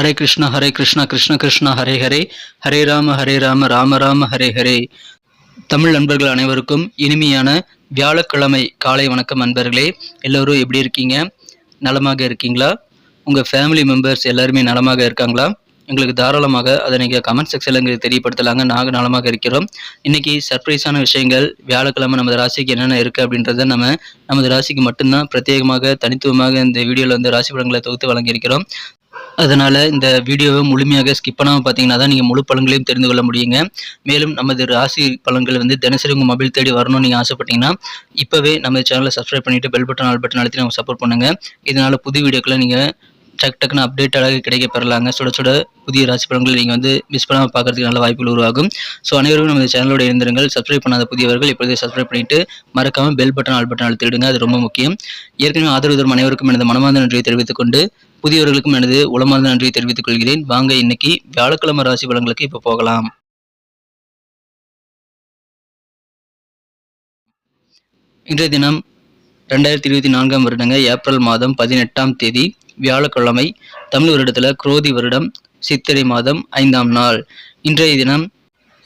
ஹரே கிருஷ்ணா ஹரே கிருஷ்ணா கிருஷ்ண கிருஷ்ணா ஹரே ஹரே. ஹரே ராம ஹரே ராம ராம ராம ஹரே ஹரே. தமிழ் நண்பர்கள் அனைவருக்கும் இனிமையான வியாழக்கிழமை காலை வணக்கம் நண்பர்களே. எல்லோரும் எப்படி இருக்கீங்க? நலமாக இருக்கீங்களா? உங்கள் ஃபேமிலி மெம்பர்ஸ் எல்லாருமே நலமாக இருக்காங்களா? எங்களுக்கு தாராளமாக அதை நீங்கள் கமெண்ட் செக்ஷனில் எங்களுக்கு தெரியப்படுத்தலாங்க. நாங்கள் நலமாக இருக்கிறோம். இன்னைக்கு சர்ப்ரைஸான விஷயங்கள் வியாழக்கிழமை நமது ராசிக்கு என்னென்ன இருக்குது அப்படின்றத நம்ம நமது ராசிக்கு மட்டும்தான். பிரத்யேகமாக தனித்துவமாக இந்த வீடியோவில் வந்து ராசி படங்களை தொகுத்து வழங்கியிருக்கிறோம். அதனால் இந்த வீடியோவை முழுமையாக ஸ்கிப் பண்ணாமல் பார்த்தீங்கன்னா தான் நீங்கள் முழு பழங்களையும் தெரிந்து கொள்ள முடியுங்க. மேலும் நமது ராசி பழங்கள் வந்து தினசரி உங்கள் மொபைல் தேடி வரணும்னு நீங்கள் ஆசைப்பட்டீங்கன்னா இப்போவே நம்ம சேனலை சப்ஸ்கிரைப் பண்ணிவிட்டு பெல் பட்டன் ஆல் பட்டன் அழுத்தி நம்ம சப்போர்ட் பண்ணுங்கள் இதனால் புது வீடியோக்களை நீங்கள் டக் டக்குன்னு அழகாக கிடைக்க பெறலாங்க. சுட சுட புதிய ராசி பலன்களை நீங்கள் வந்து மிஸ் பண்ணாமல் பார்க்கறதுக்கு நல்ல வாய்ப்புகள் உருவாகும். ஸோ அனைவரும் நமது சேனலோட இருந்திருங்கள் சப்ஸ்கிரைப் பண்ணாத புதியவர்கள் இப்பொழுதே சப்ஸ்கிரைப் பண்ணிட்டு மறக்காமல் பெல் பட்டன் ஆல் பட்டன் அழுத்திடுங்க அது ரொம்ப முக்கியம். ஏற்கனவே ஆதரவு தரும் அனைவருக்கும் எனது மனமார்ந்த நன்றியை தெரிவித்துக் கொண்டு புதியவர்களுக்கும் எனது உளமார்ந்த நன்றியை தெரிவித்துக் கொள்கிறேன். வாங்க இன்னைக்கு வியாழக்கிழமை ராசி பலன்களுக்கு இப்போ போகலாம். இன்றைய தினம் ரெண்டாயிரத்தி இருபத்தி நான்காம் வருடங்க ஏப்ரல் மாதம் பதினெட்டாம் தேதி. வியாழக்கிழமை தமிழ் வருடத்தில் குரோதி வருடம் சித்திரை மாதம் ஐந்தாம் நாள். இன்றைய தினம்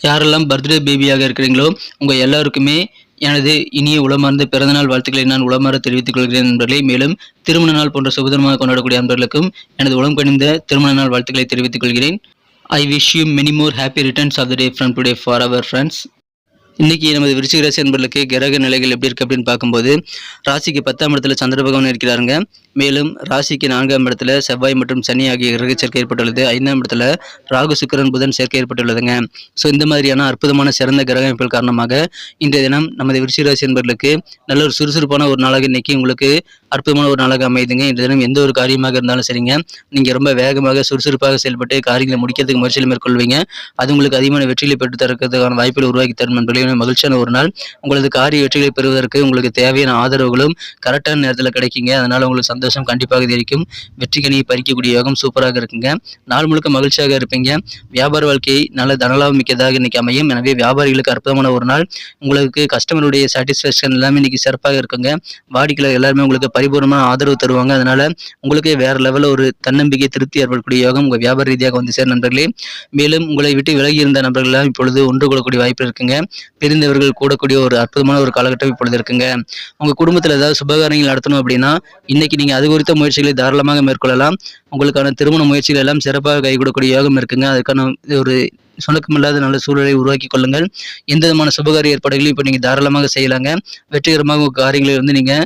யாரெல்லாம் பர்த்டே பேபியாக இருக்கிறீங்களோ உங்கள் எல்லாருக்குமே எனது இனிய உளமார்ந்த பிறந்தநாள் வாழ்த்துக்களை நான் உளமாற தெரிவித்துக் கொள்கிறேன் நண்பர்களே. மேலும் திருமண நாள் போன்ற சுபதனமாக கொண்டாடக்கூடிய நண்பர்களுக்கும் எனது உளம் கணிந்த திருமண நாள் வாழ்த்துக்களை தெரிவித்துக் கொள்கிறேன். I wish you many more happy returns of the day from today for our friends இன்னைக்கு நமது விருச்சிக ராசி என்பர்களுக்கு கிரக நிலைகள் எப்படி இருக்கு அப்படின்னு பார்க்கும்போது ராசிக்கு பத்தாம் இடத்துல சந்திர பகவான் இருக்கிறாருங்க. மேலும் ராசிக்கு நான்காம் இடத்துல செவ்வாய் மற்றும் சனி ஆகிய கிரக சேர்க்கை ஏற்பட்டுள்ளது. ஐந்தாம் இடத்துல ராகு சுக்கிரன் புதன் சேர்க்கை ஏற்பட்டுள்ளதுங்க. ஸோ இந்த மாதிரியான அற்புதமான சிறந்த கிரக அமைப்புகள் காரணமாக இன்றைய தினம் நமது விருச்சிக ராசி என்பர்களுக்கு நல்ல ஒரு சுறுசுறுப்பான ஒரு நாளாக இன்னைக்கு உங்களுக்கு அற்புதமான ஒரு நாளாக அமைதுங்க இந்த தினம் எந்த ஒரு காரியமாக இருந்தாலும் சரிங்க. நீங்கள் ரொம்ப வேகமாக சுறுசுறுப்பாக செயல்பட்டு காரியங்களை முடிக்கிறதுக்கு முயற்சியில் மேற்கொள்வீங்க. அது உங்களுக்கு அதிகமான வெற்றிகளை பெற்று தரக்கிறதுக்கான வாய்ப்புகளை உருவாக்கி தரும் நண்பர்களே மகிழ்ச்சியான ஒரு நாள். உங்களது காரிய வெற்றிகளை பெறுவதற்கு உங்களுக்கு தேவையான ஆதரவுகளும் கரெக்டான நேரத்தில் கிடைக்குங்க. அதனால் உங்களுக்கு சந்தோஷம் கண்டிப்பாக இருக்கும் வெற்றி பறிக்கக்கூடிய யோகம் சூப்பராக இருக்குங்க. நாள் முழுக்க மகிழ்ச்சியாக இருப்பீங்க. வியாபார வாழ்க்கையை நல்ல தனலாபம் மிக்கதாக இன்னைக்கு அமையும். எனவே வியாபாரிகளுக்கு அற்புதமான ஒரு நாள். உங்களுக்கு கஸ்டமருடைய சாட்டிஸ்ஃபேக்ஷன் எல்லாமே இன்னைக்கு சிறப்பாக இருக்குங்க. வாடிக்கையாளர் எல்லாருமே உங்களுக்கு பரிபூர்ணமான ஆதரவு தருவாங்க. அதனால உங்களுக்கு வேற லெவலில் ஒரு தன்னம்பிக்கை திருப்தி ஏற்படக்கூடிய யோகம் உங்கள் வியாபார ரீதியாக வந்து சேர் நண்பர்களே. மேலும் உங்களை விட்டு விலகி இருந்த நண்பர்கள் எல்லாம் இப்பொழுது ஒன்று கொள்ளக்கூடிய வாய்ப்பு இருக்குங்க. பிரிந்தவர்கள் கூடக்கூடிய ஒரு அற்புதமான ஒரு காலகட்டம் இப்பொழுது இருக்குங்க. உங்க குடும்பத்தில் ஏதாவது சுபகாரியங்கள் நடத்தணும் அப்படின்னா இன்னைக்கு நீங்க அது குறித்த முயற்சிகளை தாராளமாக மேற்கொள்ளலாம். உங்களுக்கான திருமண முயற்சிகள் எல்லாம் சிறப்பாக கைகூடக்கூடிய யோகம் இருக்குங்க. அதுக்கான ஒரு சுணக்கமில்லாத நல்ல சூழலை உருவாக்கி கொள்ளுங்கள். எந்த விதமான சுபகாரிய ஏற்பாடுகளையும் இப்போ நீங்கள் தாராளமாக செய்யலாங்க. வெற்றிகரமாக உங்கள் காரியங்களை வந்து நீங்கள்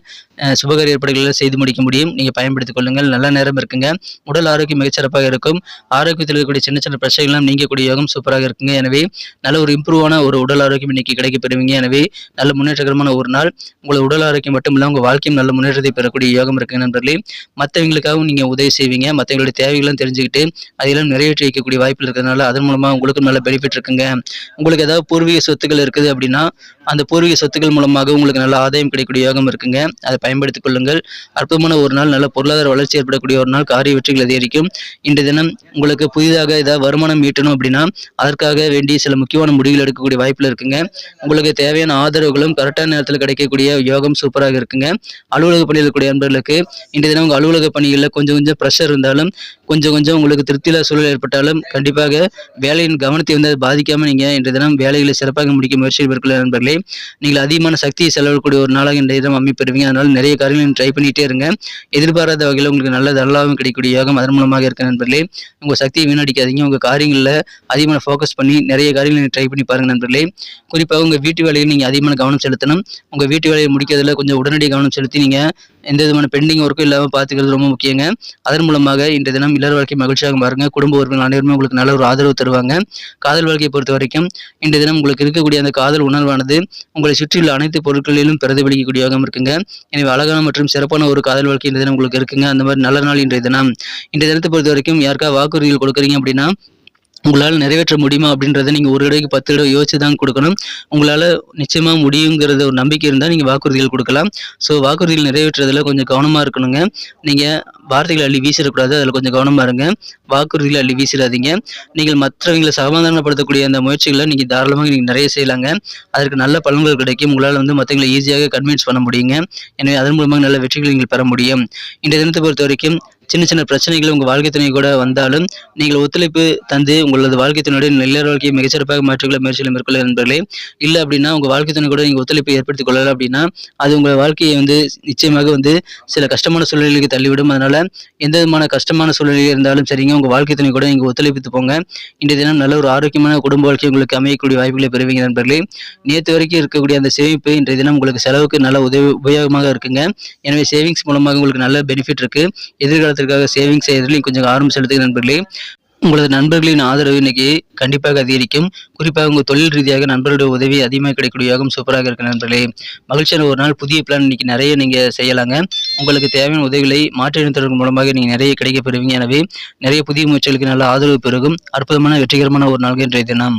சுபகரி ஏற்பாடுகளில் செய்து முடிக்க முடியும். நீங்கள் பயன்படுத்திக் கொள்ளுங்கள். நல்ல நேரம் இருக்குங்க. உடல் ஆரோக்கியம் மிகச்சிறப்பாக இருக்கும். ஆரோக்கியத்தில் இருக்கக்கூடிய சின்ன சின்ன பிரச்சனைகள்லாம் நீங்கக்கூடிய யோகம் சூப்பராக இருக்குங்க. எனவே நல்ல ஒரு இம்ப்ரூவான ஒரு உடல் ஆரோக்கியம் இன்னைக்கு கிடைக்க பெறுவீங்க. எனவே நல்ல முன்னேற்றகரமான ஒரு நாள். உங்களை உடல் ஆரோக்கியம் மட்டும் இல்லை உங்கள் வாழ்க்கையும் நல்ல முன்னேற்றத்தை பெறக்கூடிய யோகம் இருக்குங்க நண்பர்களே. மற்றவங்களுக்காகவும் நீங்கள் உதவி செய்வீங்க. மற்றவங்களுடைய தேவைகளும் தெரிஞ்சுக்கிட்டு அதையெல்லாம் நிறைவேற்றி வைக்கக்கூடிய வாய்ப்பு இருக்கிறதுனால அதன் மூலமாக உங்களுக்கும் நல்ல பெனிஃபிட் இருக்குங்க. உங்களுக்கு ஏதாவது பூர்வீக சொத்துக்கள் இருக்குது அப்படின்னா அந்த பூர்வீக சொத்துக்கள் மூலமாக உங்களுக்கு நல்ல ஆதாயம் கிடைக்கக்கூடிய யோகம் இருக்குங்க. அதை பயன்படுத்திக் கொள்ளுங்கள். அற்புதமான ஒரு நாள் நல்ல பொருளாதார வளர்ச்சி ஏற்படக்கூடிய ஒரு நாள் காரிய வெற்றிகள் அதிகரிக்கும். இன்றைய தினம் உங்களுக்கு புதிதாக ஏதாவது வருமானம் ஈட்டணும் அப்படின்னா அதற்காக வேண்டிய சில முக்கியமான முடிவுகள் எடுக்கக்கூடிய வாய்ப்பில் இருக்குங்க. உங்களுக்கு தேவையான ஆதரவுகளும் கரெக்டான நேரத்தில் கிடைக்கக்கூடிய யோகம் சூப்பராக இருக்குங்க. அலுவலக பணியில் இருக்கக்கூடிய நண்பர்களுக்கு இன்றைய தினம் உங்கள் அலுவலக பணிகளில் கொஞ்சம் கொஞ்சம் ப்ரெஷர் இருந்தாலும் கொஞ்சம் கொஞ்சம் உங்களுக்கு திருப்தியில்லா சூழல் ஏற்பட்டாலும் கண்டிப்பாக வேலையின் கவனத்தை வந்து அது பாதிக்காமல் நீங்கள் இன்றைய தினம் வேலைகளை சிறப்பாக முடிக்க முயற்சி மேற்கொள்ள நண்பர்களே நீங்கள் அதிகமான சக்தியை செலவிடக்கூடிய ஒரு நாளாக இன்றைய தினம் அமைப்பெறுவீங்க அதனால் நிறைய காரியங்களும் ட்ரை பண்ணிட்டே இருங்க. எதிர்பாராத வகையில் உங்களுக்கு நல்ல தரலாவும் கிடைக்கக்கூடிய யோகம் அதன் மூலமாக இருக்க நண்பர்களே. உங்கள் சக்தியை வீணடிக்காதீங்க. உங்கள் காரியங்களில் அதிகமான ஃபோக்கஸ் பண்ணி நிறைய காரியங்களை ட்ரை பண்ணி பாருங்கள் நண்பர்களே. குறிப்பாக உங்கள் வீட்டு வேலையில் நீங்கள் அதிகமான கவனம் செலுத்தணும். உங்கள் வீட்டு வேலையை முடிக்கிறதுல கொஞ்சம் உடனடி கவனம் செலுத்தி நீங்கள் எந்த விதமான பெண்டிங் ஒர்க்கும் இல்லாமல் பார்த்துக்கிறது ரொம்ப முக்கியங்க. அதன் மூலமாக இன்றைய தினம் இளர் வாழ்க்கை மகிழ்ச்சியாக பாருங்க குடும்ப உறுப்பினர் அனைவருமே உங்களுக்கு நல்ல ஒரு ஆதரவு தருவாங்க. காதல் வாழ்க்கையை பொறுத்த வரைக்கும் இன்றைய தினம் உங்களுக்கு இருக்கக்கூடிய அந்த காதல் உணர்வானது உங்களை சுற்றியுள்ள அனைத்து பொருட்களிலும் பிரதிபலிக்கக்கூடிய இருக்குங்க. எனவே அழகான மற்றும் சிறப்பான ஒரு காதல் வாழ்க்கை இன்றைய தினம் உங்களுக்கு இருக்குங்க. அந்த மாதிரி நல்ல நாள் இன்றைய தினம். இன்றைய தினத்தை பொறுத்த வரைக்கும் யாருக்கா வாக்குறுதிகள் கொடுக்குறீங்க அப்படின்னா உங்களால் நிறைவேற்ற முடியுமா அப்படின்றத நீங்கள் ஒரு தடவைக்கு பத்து தடவை யோசிச்சு தான் கொடுக்கணும். உங்களால் நிச்சயமாக முடியுங்கிறத ஒரு நம்பிக்கை இருந்தால் நீங்கள் வாக்குறுதிகள் கொடுக்கலாம். ஸோ வாக்குறுதிகள் நிறைவேற்றுறதுல கொஞ்சம் கவனமாக இருக்கணுங்க. நீங்கள் வார்த்தைகளை அள்ளி வீசிடக்கூடாது அதில் கொஞ்சம் கவனமாக இருங்க. வாக்குறுதிகளை அள்ளி வீசிடாதீங்க. நீங்கள் மற்றவங்களை சமாதானப்படுத்தக்கூடிய அந்த முயற்சிகளை நீங்கள் தாராளமாக நீங்கள் நிறைய செய்யலாங்க. அதற்கு நல்ல பலன்கள் கிடைக்கும். உங்களால் வந்து மற்றவங்களை ஈஸியாக கன்வின்ஸ் பண்ண முடியுங்க. எனவே அதன் மூலமாக நல்ல வெற்றிகளை நீங்கள் பெற முடியும். இந்த தினத்தை பொறுத்த வரைக்கும் சின்ன சின்ன பிரச்சனைகள் உங்கள் வாழ்க்கை துணை கூட வந்தாலும் நீங்கள் ஒத்துழைப்பு தந்து உங்களது வாழ்க்கை துணையுடைய நல்ல வாழ்க்கையை மிகச்சிறப்பாக மாற்றிக்கொள்ள முயற்சிகளை மேற்கொள்ள நண்பர்களே இல்லை அப்படின்னா உங்கள் வாழ்க்கை துணை கூட நீங்கள் ஒத்துழைப்பு ஏற்படுத்திக் கொள்ளலாம் அப்படின்னா அது உங்கள் வாழ்க்கையை வந்து நிச்சயமாக வந்து சில கஷ்டமான சூழ்நிலைக்கு தள்ளிவிடும். அதனால் எந்த விதமான கஷ்டமான சூழ்நிலை இருந்தாலும் சரிங்க உங்கள் வாழ்க்கை துணை கூட நீங்கள் ஒத்துழைப்பித்து போங்க. இன்றைய தினம் நல்ல ஒரு ஆரோக்கியமான குடும்ப வாழ்க்கை உங்களுக்கு அமையக்கூடிய வாய்ப்புகளை பெறுவீங்க நண்பர்களே. நேற்று வரைக்கும் இருக்கக்கூடிய அந்த சேமிப்பு இன்றைய தினம் உங்களுக்கு செலவுக்கு நல்ல உதவி உபயோகமாக இருக்குங்க. எனவே சேவிங்ஸ் மூலமாக உங்களுக்கு நல்ல பெனிஃபிட் இருக்குது எதிர்காலத்தில் எதிர்காலத்திற்காக சேவிங்ஸ் செய்யறதுலையும் கொஞ்சம் ஆர்வம் செலுத்துங்க நண்பர்களே. உங்களது நண்பர்களின் ஆதரவு இன்னைக்கு கண்டிப்பாக அதிகரிக்கும். குறிப்பாக உங்கள் தொழில் ரீதியாக நண்பர்களுடைய உதவி அதிகமாக கிடைக்கக்கூடிய யோகம் சூப்பராக இருக்க நண்பர்களே. மகிழ்ச்சியான ஒரு நாள் புதிய பிளான் இன்னைக்கு நிறைய நீங்கள் செய்யலாங்க. உங்களுக்கு தேவையான உதவிகளை மாற்றினத்தவர்கள் மூலமாக நீங்கள் நிறைய கிடைக்க பெறுவீங்க. எனவே நிறைய புதிய முயற்சிகளுக்கு நல்ல ஆதரவு பெருகும். அற்புதமான வெற்றிகரமான ஒரு நாள் இன்றைய தினம்.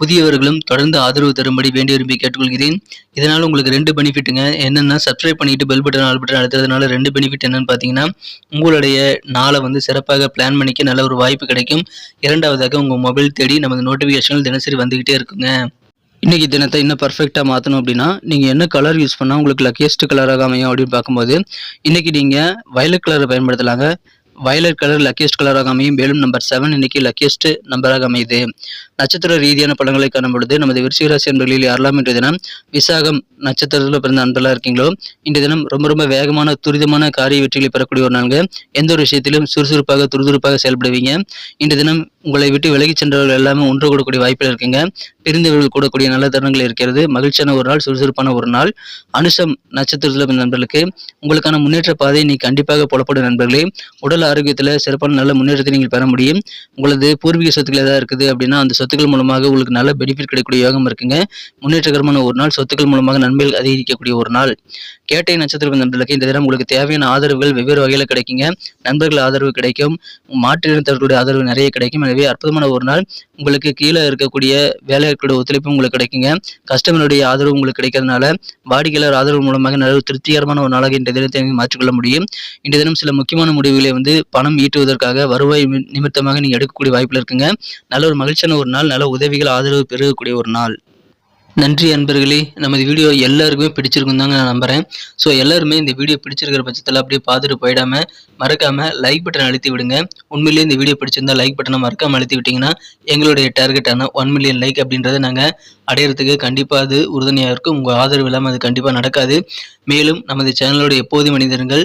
புதியவர்களும் தொடர்ந்து ஆதரவு தரும்படி வேண்டி விரும்பி கேட்டுக்கொள்கிறேன். இதனால் உங்களுக்கு ரெண்டு பெனிஃபிட்டுங்க. என்னென்னா சப்ஸ்கிரைப் பண்ணிட்டு பெல் பட்டன் ஆல் பட்டன் அழுத்துறதுனால ரெண்டு பெனிஃபிட் என்னன்னு பார்த்தீங்கன்னா உங்களுடைய நாளை வந்து சிறப்பாக பிளான் பண்ணிக்க நல்ல ஒரு வாய்ப்பு கிடைக்கும். இரண்டாவதாக உங்கள் மொபைல் தேடி நமது நோட்டிஃபிகேஷன்கள் தினசரி வந்துக்கிட்டே இருக்குங்க. இன்றைக்கி தினத்தை இன்னும் பர்ஃபெக்டாக மாற்றணும் அப்படின்னா நீங்கள் என்ன கலர் யூஸ் பண்ணால் உங்களுக்கு லக்கியஸ்ட் கலராக அமையும் அப்படின்னு பார்க்கும்போது இன்றைக்கி நீங்கள் வயலட் கலரை பயன்படுத்தலாங்க. வயலட் கலர் லக்கியஸ்ட் கலராக அமையும். மேலும் நம்பர் செவன் இன்றைக்கி லக்கியஸ்ட் நம்பராக அமையுது. நட்சத்திர ரீதியான பலன்களை காணும் பொழுது நமது விருச்சிகராசி அன்பர்களில் யாரெல்லாம் இன்றைய தினம் விசாகம் நட்சத்திரத்தில் பிறந்த அன்பெல்லாம் இருக்கீங்களோ இன்றைய தினம் ரொம்ப ரொம்ப வேகமான துரிதமான காரிய வெற்றிகளை பெறக்கூடிய ஒரு நாள்ங்க. எந்த ஒரு விஷயத்திலும் சுறுசுறுப்பாக துருதுருப்பாக செயல்படுவீங்க. இன்றைய தினம் உங்களை விட்டு விலகிச் சென்றவர்கள் எல்லாமே ஒன்று கூடக்கூடிய வாய்ப்பில் இருக்குங்க. பிரிந்தவர்கள் கூடக்கூடிய நல்ல தருணங்கள் இருக்கிறது. மகிழ்ச்சியான ஒரு நாள் சுறுசுறுப்பான ஒரு நாள். அனுஷம் நட்சத்திரத்தில் பிறந்த நண்பர்களுக்கு உங்களுக்கான முன்னேற்ற பாதை நீ கண்டிப்பாக புலப்படும் நண்பர்களே. உடல் ஆரோக்கியத்தில் சிறப்பான நல்ல முன்னேற்றத்தை நீங்கள் பெற முடியும். உங்களது பூர்வீக சொத்துக்கள் ஏதாவது இருக்குது அப்படின்னா அந்த சொத்துக்கள் மூலமாக உங்களுக்கு நல்ல பெனிஃபிட் கிடைக்கக்கூடிய யோகம் இருக்குங்க. முன்னேற்றகரமான ஒரு நாள் சொத்துக்கள் மூலமாக நன்மைகள் அதிகரிக்கக்கூடிய ஒரு நாள். கேட்டை நட்சத்திரம் நண்பர்களுக்கு இந்த தினம் உங்களுக்கு தேவையான ஆதரவுகள் வெவ்வேறு வகையில் கிடைக்குங்க. நண்பர்கள் ஆதரவு கிடைக்கும். மாற்றினத்தவர்களுடைய ஆதரவு நிறைய கிடைக்கும். எனவே அற்புதமான ஒரு நாள். உங்களுக்கு கீழே இருக்கக்கூடிய வேலையாட்களுடைய ஒத்துழைப்பு உங்களுக்கு கிடைக்குங்க. கஸ்டமருடைய ஆதரவு உங்களுக்கு கிடைக்கிறதுனால வாடிக்கையாளர் ஆதரவு மூலமாக நல்ல ஒரு திருப்திகரமான ஒரு நாளாக இன்றைய தினத்தை மாற்றிக்கொள்ள முடியும். இன்றைய தினம் சில முக்கியமான முடிவுகளை வந்து பணம் ஈட்டுவதற்காக வருவாய் நிமித்தமாக நீங்கள் எடுக்கக்கூடிய வாய்ப்பில் இருக்குங்க. நல்ல ஒரு மகிழ்ச்சியான ஒரு நாள். நல்ல உதவிகள் ஆதரவு பெருகக்கூடிய ஒரு நாள். நன்றி அன்பர்களே. நமது வீடியோ எல்லாருக்குமே பிடிச்சிருக்கும் தாங்க நான் நம்புகிறேன் ஸோ எல்லாருமே இந்த வீடியோ பிடிச்சிருக்கிற பட்சத்தில் அப்படியே பார்த்துட்டு போயிடாமல் மறக்காம லைக் பட்டன் அழுத்தி விடுங்க. உண்மையிலேயே இந்த வீடியோ பிடிச்சிருந்தா லைக் பட்டனை மறக்காமல் அழுத்தி விட்டிங்கன்னா எங்களுடைய டார்கெட்டான ஒன் மில்லியன் லைக் அப்படின்றத நாங்கள் அடையிறதுக்கு கண்டிப்பாக அது உறுதுணையாக இருக்கும். உங்கள் ஆதரவு இல்லாமல் அது கண்டிப்பாக நடக்காது. மேலும் நமது சேனலோட எப்போது மனிதர்கள்